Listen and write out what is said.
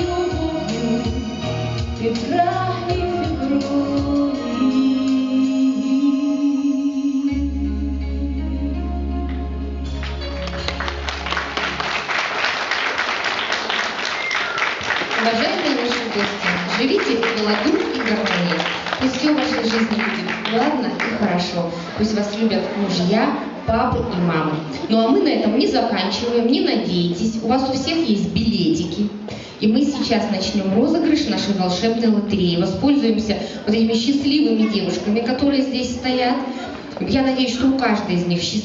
Любов'ю, ти прагнів крові. Уважаемые наши гости, живите в ладу и гармонии. Пусть все в жизни ладно и хорошо. Пусть вас любят мужья, папы и мамы. Ну а мы на этом не заканчиваем, не надейтесь. У вас у всех есть билетики. И мы сейчас начнем розыгрыш нашей волшебной лотереи. Воспользуемся вот этими счастливыми девушками, которые здесь стоят. Я надеюсь, что у каждой из них счастливая